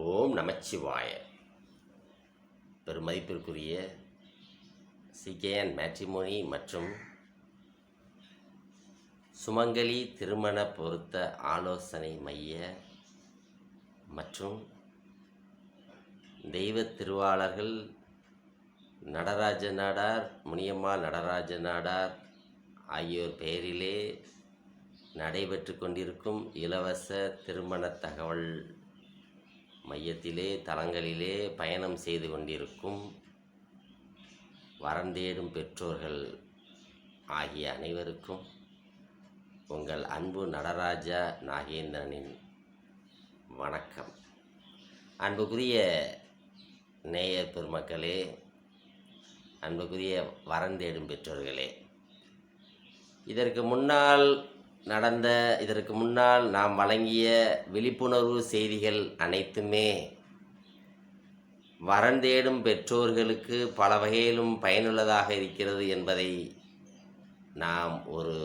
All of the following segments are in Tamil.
ஓம் நமச்சிவாய. பெருமதிப்பிற்குரிய சிகேஎன் மேட்ரிமோனி மற்றும் சுமங்கலி திருமண பொருத்த ஆலோசனை மைய மற்றும் தெய்வ திருவாளர்கள் நடராஜ நாடார் முனியம்மாள் நடராஜ நாடார் ஆகியோர் பெயரிலே நடைபெற்று கொண்டிருக்கும் இலவச திருமண தகவல். மையத்திலே தலங்களிலே பயணம் செய்து கொண்டிருக்கும் வரந்தேடும் பெற்றோர்கள் ஆகிய அனைவருக்கும் உங்கள் அன்பு நடராஜா நாகேந்திரனின் வணக்கம். அன்புக்குரிய நேயர் பெருமக்களே அன்புக்குரிய வரந்தேடும் பெற்றோர்களே இதற்கு முன்னால் நடந்த இதற்கு முன்னால் நாம் வழங்கிய விழிப்புணர்வு செய்திகள் அனைத்துமே வறந்தேடும் பெற்றோர்களுக்கு பல வகையிலும் பயனுள்ளதாக இருக்கிறது என்பதை நாம் ஒரு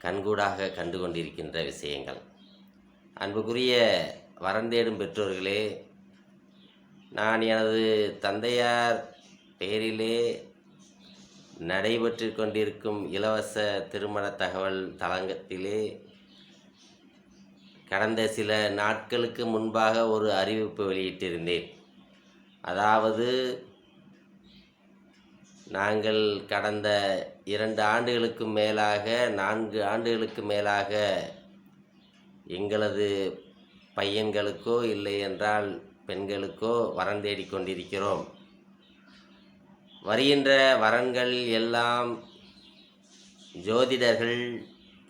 கண்கூடாக கண்டு கொண்டிருக்கின்ற விஷயங்கள். அன்புக்குரிய வறந்தேடும் பெற்றோர்களே நான் எனது தந்தையார் பெயரிலே நடைபெற்று கொண்டிருக்கும் இலவச திருமண தகவல் தளங்கத்திலே கடந்த சில நாட்களுக்கு முன்பாக ஒரு அறிவிப்பு வெளியிட்டிருந்தேன். அதாவது நாங்கள் கடந்த இரண்டு ஆண்டுகளுக்கு மேலாக நான்கு ஆண்டுகளுக்கு மேலாக எங்களது பையன்களுக்கோ இல்லை என்றால் பெண்களுக்கோ வரந்தேடி கொண்டிருக்கிறோம். வருகின்ற வரன்கள் எல்லாம் ஜோதிடர்கள்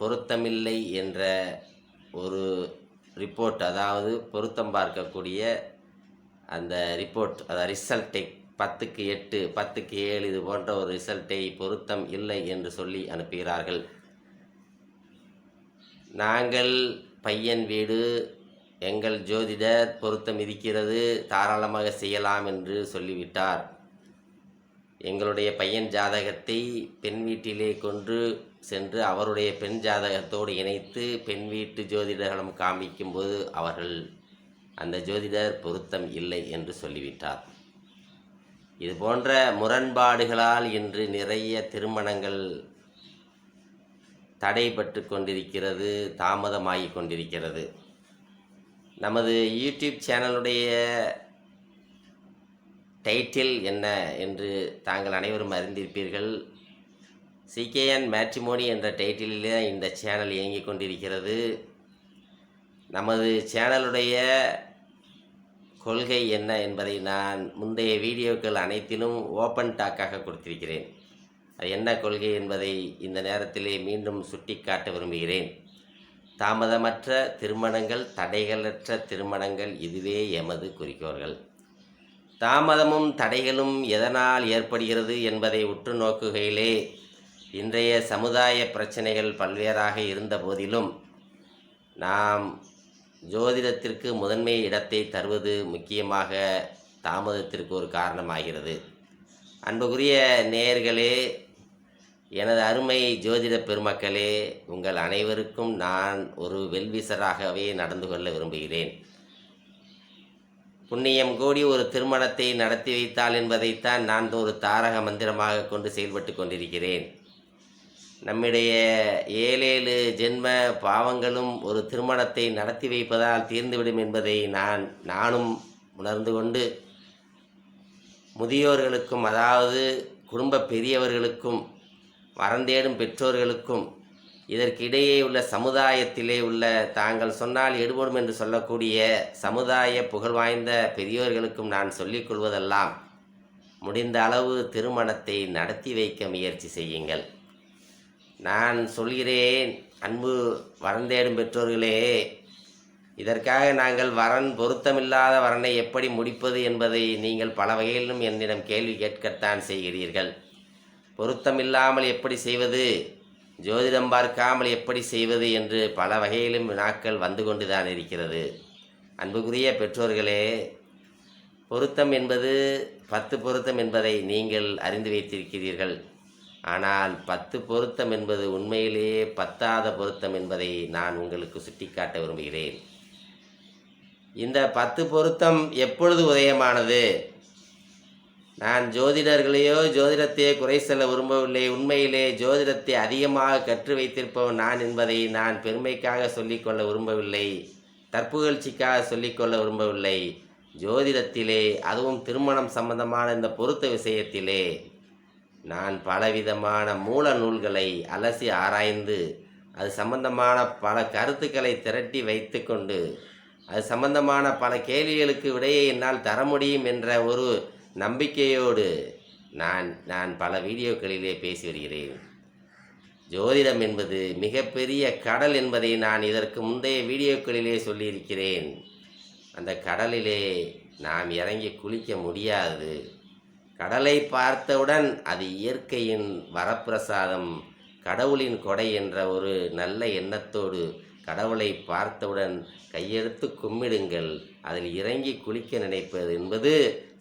பொருத்தமில்லை என்ற ஒரு ரிப்போர்ட் அதாவது பொருத்தம் பார்க்கக்கூடிய அந்த ரிப்போர்ட் அதாவது ரிசல்ட்டை பத்துக்கு எட்டு பத்துக்கு ஏழு இது போன்ற ஒரு ரிசல்ட்டை பொருத்தம் இல்லை என்று சொல்லி அனுப்புகிறார்கள். நாங்கள் பையன் வீடு எங்கள் ஜோதிடர் பொருத்தம் இருக்கிறது தாராளமாக செய்யலாம் என்று சொல்லிவிட்டார். எங்களுடைய பையன் ஜாதகத்தை பெண் வீட்டிலே கொண்டு சென்று அவருடைய பெண் ஜாதகத்தோடு இணைத்து பெண் வீட்டு ஜோதிடர்களும் காமிக்கும்போது அவர்கள் அந்த ஜோதிடர் பொருத்தம் இல்லை என்று சொல்லிவிட்டார். இது போன்ற முரண்பாடுகளால் இன்று நிறைய திருமணங்கள் தடைபட்டு கொண்டிருக்கிறது தாமதமாகி கொண்டிருக்கிறது. நமது யூடியூப் சேனலுடைய டைட்டில் என்ன என்று தாங்கள் அனைவரும் அறிந்திருப்பீர்கள். சிகேஎன் மேட்ரிமோனி என்ற டைட்டிலே இந்த சேனல் இயங்கிக் கொண்டிருக்கிறது. நமது சேனலுடைய கொள்கை என்ன என்பதை நான் முந்தைய வீடியோக்கள் அனைத்திலும் ஓப்பன் டாக்காக கொடுத்திருக்கிறேன். அது என்ன கொள்கை என்பதை இந்த நேரத்திலே மீண்டும் சுட்டிக்காட்ட விரும்புகிறேன். தாமதமற்ற திருமணங்கள் தடைகளற்ற திருமணங்கள் இதுவே எமது குறிக்கோள்கள். தாமதமும் தடைகளும் எதனால் ஏற்படுகிறது என்பதை உற்று நோக்குகையிலே இன்றைய சமுதாய பிரச்சனைகள் பல்வேறாக இருந்த போதிலும் நாம் ஜோதிடத்திற்கு முதன்மை இடத்தை தருவது முக்கியமாக தாமதத்திற்கு ஒரு காரணமாகிறது. அன்புக்குரிய நேயர்களே எனது அருமை ஜோதிட பெருமக்களே உங்கள் அனைவருக்கும் நான் ஒரு வெல்விசராகவே நடந்து கொள்ள விரும்புகிறேன். புண்ணியம் கூடி ஒரு திருமணத்தை நடத்தி வைத்தாள் என்பதைத்தான் நான் ஒரு தாரக மந்திரமாக கொண்டு செயல்பட்டு கொண்டிருக்கிறேன். நம்முடைய ஏழேழு ஜென்ம பாவங்களும் ஒரு திருமணத்தை நடத்தி வைப்பதால் தீர்ந்துவிடும் என்பதை நான் நானும் உணர்ந்து கொண்டு முதியோர்களுக்கும் அதாவது குடும்ப பெரியவர்களுக்கும் வரந்தேடும் பெற்றோர்களுக்கும் இதற்கிடையே உள்ள சமுதாயத்திலே உள்ள தாங்கள் சொன்னால் எடுபடும் என்று சொல்லக்கூடிய சமுதாய புகழ்வாய்ந்த பெரியோர்களுக்கும் நான் சொல்லிக் கொள்வதெல்லாம் முடிந்த அளவு திருமணத்தை நடத்தி வைக்க முயற்சி செய்யுங்கள். நான் சொல்கிறேன் அன்பு வரந்தேடும் பெற்றோர்களே இதற்காக நாங்கள் வரன் பொருத்தமில்லாத வரனை எப்படி முடிப்பது என்பதை நீங்கள் பல வகையிலும் என்னிடம் கேள்வி கேட்கத்தான் செய்கிறீர்கள். பொருத்தமில்லாமல் எப்படி செய்வது? ஜோதிடம் பார்க்காமல் எப்படி செய்வது என்று பல வகையிலும் வினாக்கள் வந்து கொண்டுதான் இருக்கிறது. அன்புக்குரிய பெற்றோர்களே பொருத்தம் என்பது பத்து பொருத்தம் என்பதை நீங்கள் அறிந்து வைத்திருக்கிறீர்கள். ஆனால் பத்து பொருத்தம் என்பது உண்மையிலேயே பத்தாத பொருத்தம் என்பதை நான் உங்களுக்கு சுட்டிக்காட்ட விரும்புகிறேன். இந்த பத்து பொருத்தம் எப்பொழுது உதயமானது? நான் ஜோதிடர்களையோ ஜோதிடத்தையோ குறை செல்ல விரும்பவில்லை. உண்மையிலே ஜோதிடத்தை அதிகமாக கற்று வைத்திருப்பவன் நான் என்பதை நான் பெருமைக்காக சொல்லிக்கொள்ள விரும்பவில்லை. தற்புகழ்ச்சிக்காக சொல்லிக்கொள்ள விரும்பவில்லை. ஜோதிடத்திலே அதுவும் திருமணம் சம்பந்தமான இந்த பொருத்த விஷயத்திலே நான் பலவிதமான மூல நூல்களை அலசி ஆராய்ந்து அது சம்பந்தமான பல கருத்துக்களை திரட்டி வைத்துக்கொண்டு அது சம்பந்தமான பல கேள்விகளுக்கு விடையை என்னால் தர முடியும் என்ற ஒரு நம்பிக்கையோடு நான் நான் பல வீடியோக்களிலே பேசி வருகிறேன். ஜோதிடம் என்பது மிகப்பெரிய கடல் என்பதை நான் இதற்கு முந்தைய வீடியோக்களிலே சொல்லியிருக்கிறேன். அந்த கடலிலே நாம் இறங்கி குளிக்க முடியாது. கடலை பார்த்தவுடன் அது இயற்கையின் வரப்பிரசாதம் கடவுளின் கொடை என்ற ஒரு நல்ல எண்ணத்தோடு கடவுளை பார்த்தவுடன் கையெடுத்து கும்பிடுங்கள். அதில் இறங்கி குளிக்க நினைப்பது என்பது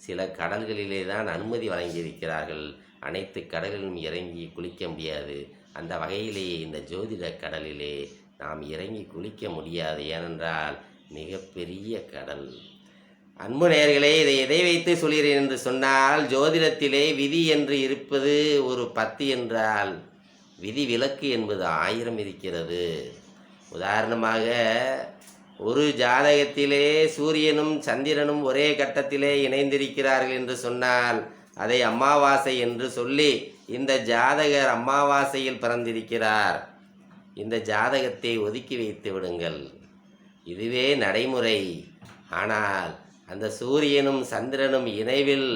சில கடல்களிலே தான் அனுமதி வழங்கியிருக்கிறார்கள். அனைத்து கடலிலும் இறங்கி குளிக்க முடியாது. அந்த வகையிலேயே இந்த ஜோதிட கடலிலே நாம் இறங்கி குளிக்க முடியாது. ஏனென்றால் மிகப்பெரிய கடல். அன்பு நேர்களே இதை எதை வைத்து சொல்கிறேன் என்று சொன்னால் ஜோதிடத்திலே விதி என்று இருப்பது ஒரு பத்து என்றால் விதி விலக்கு என்பது ஆயிரம் இருக்கிறது. உதாரணமாக ஒரு ஜாதகத்திலே சூரியனும் சந்திரனும் ஒரே கட்டத்திலே இணைந்திருக்கிறார்கள் என்று சொன்னால் அதை அமாவாசை என்று சொல்லி இந்த ஜாதகர் அமாவாசையில் பிறந்திருக்கிறார். இந்த ஜாதகத்தை ஒதுக்கி வைத்து விடுங்கள். இதுவே நடைமுறை. ஆனால் அந்த சூரியனும் சந்திரனும் இணைவில்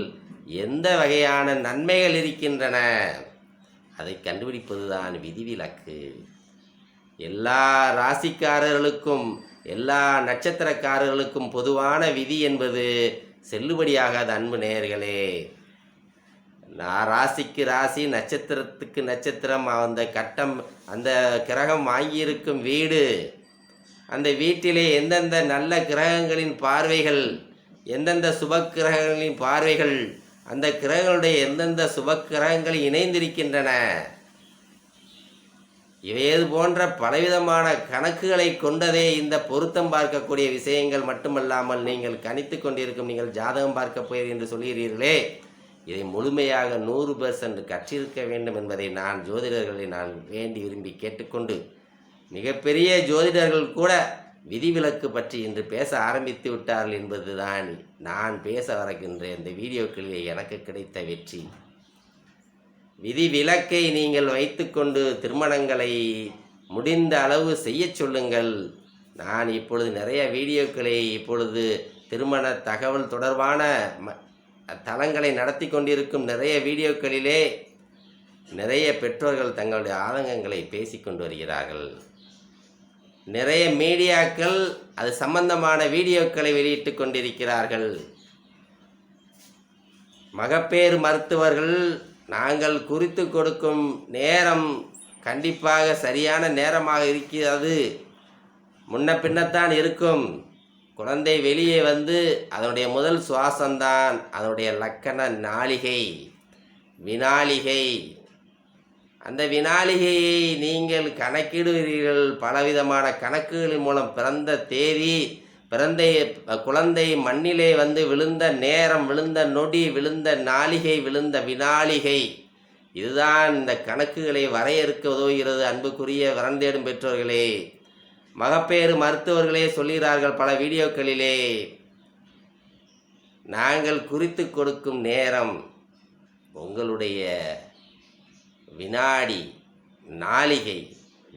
எந்த வகையான நன்மைகள் இருக்கின்றன? அதை கண்டுபிடிப்பதுதான் விதிவிலக்கு. எல்லா ராசிக்காரர்களுக்கும் எல்லா நட்சத்திரக்காரர்களுக்கும் பொதுவான விதி என்பது செல்லுபடியாகாத அன்பு நேயர்களே. நான் ராசிக்கு ராசி நட்சத்திரத்துக்கு நட்சத்திரம் அந்த கட்டம் அந்த கிரகம் வாங்கியிருக்கும் வீடு அந்த வீட்டிலே எந்தெந்த நல்ல கிரகங்களின் பார்வைகள் எந்தெந்த சுப கிரகங்களின் பார்வைகள் அந்த கிரகங்களுடைய எந்தெந்த சுப கிரகங்கள் இணைந்திருக்கின்றன இவையது போன்ற பலவிதமான கணக்குகளை கொண்டதே இந்த பொருத்தம் பார்க்கக்கூடிய விஷயங்கள் மட்டுமல்லாமல் நீங்கள் கணித்து கொண்டிருக்கும் நீங்கள் ஜாதகம் பார்க்க போய் என்று சொல்கிறீர்களே. இதை முழுமையாக நூறு பெர்சன்ட் கற்றிருக்க வேண்டும் என்பதை நான் ஜோதிடர்களை நான் வேண்டி விரும்பி கேட்டுக்கொண்டு மிகப்பெரிய ஜோதிடர்கள் கூட விதிவிலக்கு பற்றி இன்று பேச ஆரம்பித்து விட்டார்கள் என்பதுதான் நான் பேச வரக்கின்ற இந்த வீடியோக்களிலே எனக்கு கிடைத்த வெற்றி. விதிவிலக்கை நீங்கள் வைத்துக்கொண்டு திருமணங்களை முடிந்த அளவு செய்யச் சொல்லுங்கள். நான் இப்பொழுது நிறைய வீடியோக்களை இப்பொழுது திருமண தகவல் தொடர்பான ம- தளங்களை நடத்தி கொண்டிருக்கும் நிறைய வீடியோக்களிலே நிறைய பெற்றோர்கள் தங்களுடைய ஆதங்கங்களை பேசிக்கொண்டு வருகிறார்கள். நிறைய மீடியாக்கள் அது சம்பந்தமான வீடியோக்களை வெளியிட்டு கொண்டிருக்கிறார்கள். மகப்பேறு மருத்துவர்கள் நாங்கள் குறித்து கொடுக்கும் நேரம் கண்டிப்பாக சரியான நேரமாக இருக்கிறது. முன்ன பின்னத்தான் இருக்கும். குழந்தை வெளியே வந்து அதனுடைய முதல் சுவாசம்தான் அதனுடைய லக்கண நாளிகை வினாளிகை. அந்த வினாளிகையை நீங்கள் கணக்கிடுகிறீர்கள். பலவிதமான கணக்குகளின் மூலம் பிறந்த தேதி பிறந்த குழந்தை மண்ணிலே வந்து விழுந்த நேரம் விழுந்த நொடி விழுந்த நாளிகை விழுந்த வினாளிகை. இதுதான் இந்த கணக்குகளை வரையறுக்க உதவுகிறது அன்புக்குரிய வரந்தேடும் பெற்றோர்களே. மகப்பேறு மருத்துவர்களே சொல்கிறார்கள் பல வீடியோக்களிலே. நாங்கள் குறித்து கொடுக்கும் நேரம் உங்களுடைய வினாடி நாளிகை.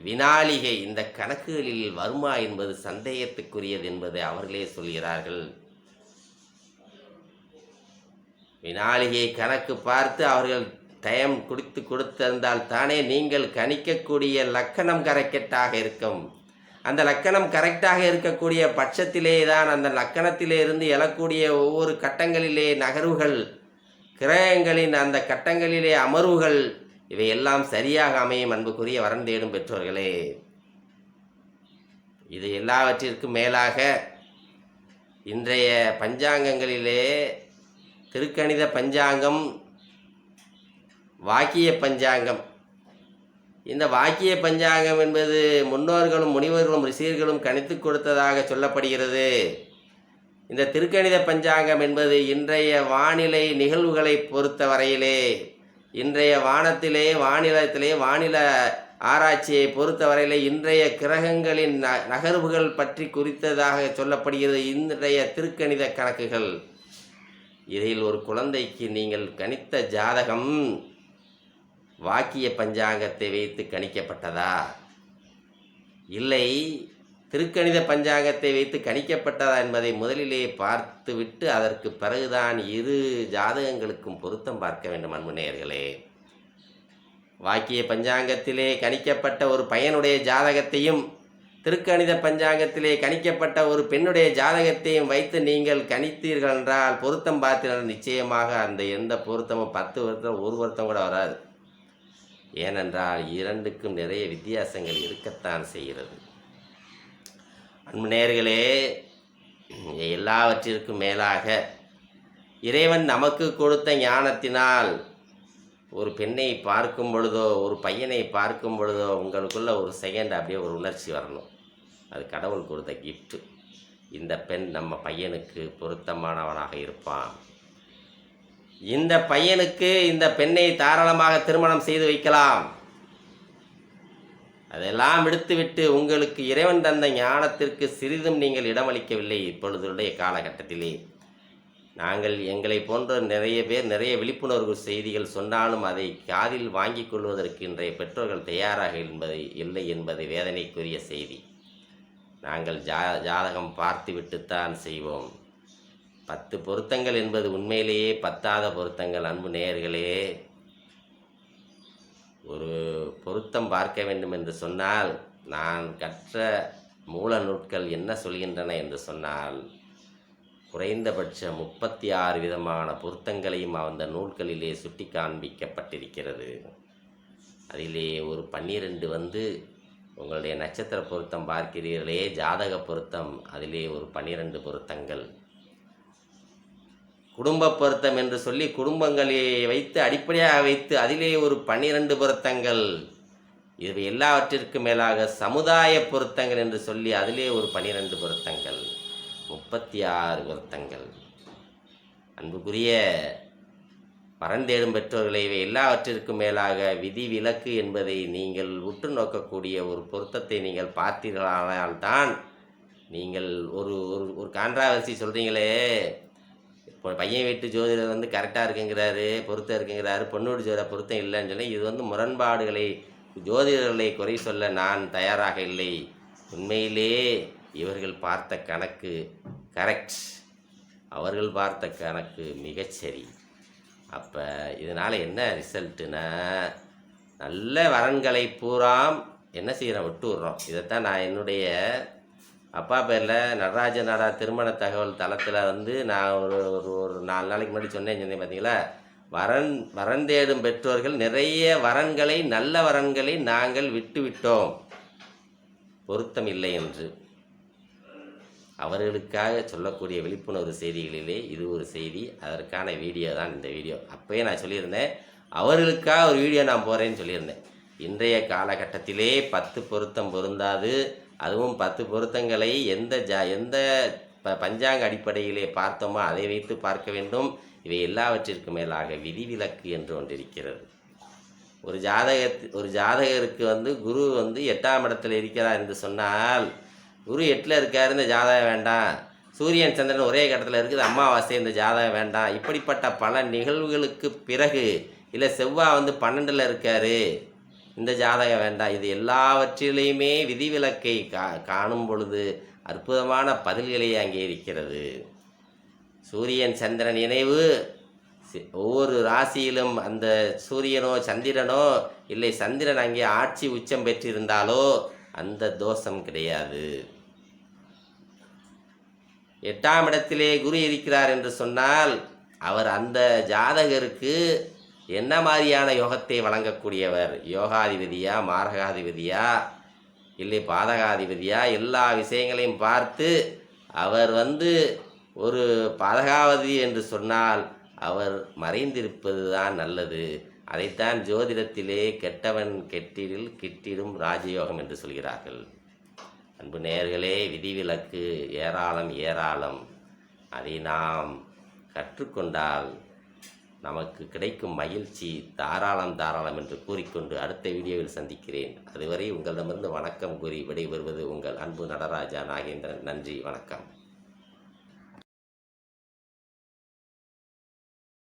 வினாளிகை இந்த கணக்குகளில் வருமா என்பது சந்தேகத்துக்குரியது என்பதை அவர்களே சொல்கிறார்கள். வினாளிகை கணக்கு பார்த்து அவர்கள் டைம் கொடுத்து கொடுத்திருந்தால் தானே நீங்கள் கணிக்கக்கூடிய லக்கணம் கரெக்டாக இருக்கும். அந்த லக்கணம் கரெக்டாக இருக்கக்கூடிய பட்சத்திலே தான் அந்த லக்கணத்திலே இருந்து எழக்கூடிய ஒவ்வொரு கட்டங்களிலே நகர்வுகள் கிரகங்களின் அந்த கட்டங்களிலே அமர்வுகள் இவையெல்லாம் சரியாக அமையும் அன்புக்குரிய வரம் தேடும் பெற்றோர்களே. இது எல்லாவற்றிற்கும் மேலாக இன்றைய பஞ்சாங்கங்களிலே திருக்கணித பஞ்சாங்கம் வாக்கிய பஞ்சாங்கம். இந்த வாக்கிய பஞ்சாங்கம் என்பது முன்னோர்களும் முனிவர்களும் ரிஷியர்களும் கணித்து கொடுத்ததாக சொல்லப்படுகிறது. இந்த திருக்கணித பஞ்சாங்கம் என்பது இன்றைய வானிலை நிகழ்வுகளை பொறுத்த வரையிலே இன்றைய வானத்திலே வானிலத்திலே வானில ஆராய்ச்சியை பொறுத்தவரையிலே இன்றைய கிரகங்களின் ந நகர்வுகள் பற்றி குறித்ததாக சொல்லப்படுகிறது இன்றைய திருக்கணித கணக்குகள். இதில் ஒரு குழந்தைக்கு நீங்கள் கணித்த ஜாதகம் வாக்கிய பஞ்சாங்கத்தை வைத்து கணிக்கப்பட்டதா? இல்லை. திருக்கணித பஞ்சாங்கத்தை வைத்து கணிக்கப்பட்டதா என்பதை முதலிலே பார்த்துவிட்டு அதற்கு பிறகுதான் இரு ஜாதகங்களுக்கும் பொருத்தம் பார்க்க வேண்டும் அன்பு வாக்கிய பஞ்சாங்கத்திலே கணிக்கப்பட்ட ஒரு பையனுடைய ஜாதகத்தையும் திருக்கணித பஞ்சாங்கத்திலே கணிக்கப்பட்ட ஒரு பெண்ணுடைய ஜாதகத்தையும் வைத்து நீங்கள் கணித்தீர்கள் என்றால் பொருத்தம் பார்த்தீர்கள் நிச்சயமாக அந்த எந்த பொருத்தமும் பத்து வருத்தம் ஒரு வருத்தம் கூட வராது. ஏனென்றால் இரண்டுக்கும் நிறைய வித்தியாசங்கள் இருக்கத்தான் செய்கிறது. அன்பு நேர்களே எல்லாவற்றிற்கும் மேலாக இறைவன் நமக்கு கொடுத்த ஞானத்தினால் ஒரு பெண்ணை பார்க்கும் பொழுதோ ஒரு பையனை பார்க்கும் பொழுதோ உங்களுக்குள்ள ஒரு செகண்ட் அப்படியே ஒரு உணர்ச்சி வரணும். அது கடவுள் கொடுத்த கிஃப்ட்டு இந்த பெண் நம்ம பையனுக்கு பொருத்தமானவனாக இருப்பான். இந்த பையனுக்கு இந்த பெண்ணை தாராளமாக திருமணம் செய்து வைக்கலாம். அதெல்லாம் விடுத்துவிட்டு உங்களுக்கு இறைவன் தந்த ஞானத்திற்கு சிறிதும் நீங்கள் இடமளிக்கவில்லை இப்பொழுதுடைய காலகட்டத்திலே. நாங்கள் எங்களை போன்ற நிறைய பேர் நிறைய விழிப்புணர்வு செய்திகள் சொன்னாலும் அதை காதில் வாங்கிக் கொள்வதற்கு இன்றைய பெற்றோர்கள் தயாராக என்பதை இல்லை என்பது வேதனைக்குரிய செய்தி. நாங்கள் ஜா ஜாதகம் பார்த்துவிட்டுத்தான் செய்வோம். பத்து பொருத்தங்கள் என்பது உண்மையிலேயே பத்தாத பொருத்தங்கள். அன்பு நேயர்களே ஒரு பொருத்தம் பார்க்க வேண்டும் என்று சொன்னால் நான் கற்ற மூல நூட்கள் என்ன சொல்கின்றன என்று சொன்னால் குறைந்தபட்ச முப்பத்தி ஆறு விதமான பொருத்தங்களையும் அந்த நூல்களிலே சுட்டி காண்பிக்கப்பட்டிருக்கிறது அதிலே ஒரு பன்னிரெண்டு வந்து உங்களுடைய நட்சத்திர பொருத்தம் பார்க்கிறீர்களே ஜாதக பொருத்தம் அதிலே ஒரு பன்னிரெண்டு பொருத்தங்கள். குடும்ப பொருத்தம் என்று சொல்லி குடும்பங்களை வைத்து அடிப்படையாக வைத்து அதிலே ஒரு பன்னிரண்டு பொருத்தங்கள். இவை எல்லாவற்றிற்கும் மேலாக சமுதாய பொருத்தங்கள் என்று சொல்லி அதிலே ஒரு பன்னிரண்டு பொருத்தங்கள். முப்பத்தி ஆறு பொருத்தங்கள். அன்புக்குரிய பரந்தேடும் பெற்றோர்களை இவை எல்லாவற்றிற்கும் மேலாக விதி விலக்கு என்பதை நீங்கள் உற்று நோக்கக்கூடிய ஒரு பொருத்தத்தை நீங்கள் பார்த்தீர்களானால்தான் நீங்கள் ஒரு ஒரு ஒரு கான்ட்ராவர்சி சொல்கிறீங்களே இப்போ பையன் வீட்டு ஜோதிடர் வந்து கரெக்டாக இருக்குங்கிறாரு பொருத்தம் இருக்குங்கிறாரு பொண்ணு ஜோதிட பொருத்தம் இல்லைன்னு சொல்லி இது வந்து முரண்பாடுகளை ஜோதிடர்களை குறை சொல்ல நான் தயாராக இல்லை. உண்மையிலே இவர்கள் பார்த்த கணக்கு கரெக்ட் அவர்கள் பார்த்த கணக்கு மிகச்சரி அப்போ இதனால் என்ன ரிசல்ட்டுனா நல்ல வரன்களை பூராம் என்ன செய்கிறோம் விட்டு விட்றோம் இதைத்தான் நான் என்னுடைய அப்பா பேரில் நடராஜ நாடா திருமண தகவல் தளத்தில் வந்து நான் ஒரு ஒரு ஒரு நாலு நாளைக்கு முன்னாடி சொன்னேன் சொன்னேன் பார்த்தீங்களா வரன் வரன் தேடும் பெற்றோர்கள் நிறைய வரன்களை நல்ல வரன்களை நாங்கள் விட்டு விட்டோம். பொருத்தம் இல்லை என்று. அவர்களுக்காக சொல்லக்கூடிய விழிப்புணர்வு செய்திகளிலே இது ஒரு செய்தி. அதற்கான வீடியோ தான் இந்த வீடியோ. அப்போயே நான் சொல்லியிருந்தேன் அவர்களுக்காக ஒரு வீடியோ நான் போகிறேன்னு சொல்லியிருந்தேன். இன்றைய காலகட்டத்திலே பத்து பொருத்தம் பொருந்தாது. அதுவும் பத்து பொருத்தங்களை எந்த ஜா எந்த ப பஞ்சாங்க அடிப்படையிலே பார்த்தோமோ அதை வைத்து பார்க்க வேண்டும். இவை எல்லாவற்றிற்கும் மேலாக விதிவிலக்கு என்று ஒன்றிருக்கிறது. ஒரு ஜாதக ஒரு ஜாதகருக்கு வந்து குரு வந்து எட்டாம் இடத்துல இருக்கிறார் என்று சொன்னால் குரு எட்டில் இருக்கார் இந்த ஜாதகம் வேண்டாம். சூரியன் சந்திரன் ஒரே கட்டத்தில் இருக்குது அமாவாசை இந்த ஜாதகம் வேண்டாம். இப்படிப்பட்ட பல நிகழ்வுகளுக்கு பிறகு இல்லை செவ்வாய் வந்து பன்னெண்டில் இருக்காரு. இந்த ஜாதகம் வேண்டாம். இது எல்லாவற்றிலையுமே விதிவிலக்கை கா காணும் பொழுது அற்புதமான பதில்களே அங்கே இருக்கிறது. சூரியன் சந்திரன் இணைவு. ஒவ்வொரு ராசியிலும் அந்த சூரியனோ சந்திரனோ இல்லை சந்திரன் அங்கே ஆட்சி உச்சம் பெற்றிருந்தாலோ அந்த தோஷம் கிடையாது. எட்டாம் இடத்திலே குரு இருக்கிறார் என்று சொன்னால் அவர் அந்த ஜாதகருக்கு என்ன மாதிரியான யோகத்தை வழங்கக்கூடியவர்? யோகாதிபதியா மாரகாதிபதியா இல்லை பாதகாதிபதியா? எல்லா விஷயங்களையும் பார்த்து அவர் வந்து ஒரு பாதகாவதி என்று சொன்னால் அவர் மறைந்திருப்பது தான் நல்லது. அதைத்தான் ஜோதிடத்திலே கெட்டவன் கெட்டிடில் கிட்டிடும் ராஜயோகம் என்று சொல்கிறார்கள். அன்பு நேர்களே விதிவிலக்கு ஏராளம் ஏராளம். அதை நாம் கற்றுக்கொண்டால் நமக்கு கிடைக்கும் மகிழ்ச்சி தாராளம் தாராளம் என்று கூறிக்கொண்டு அடுத்த வீடியோவில் சந்திக்கிறேன். அதுவரை உங்களிடமிருந்து வணக்கம் கூறி விடைபெறுவது உங்கள் அன்பு நடராஜா நாகேந்திரன். நன்றி வணக்கம்.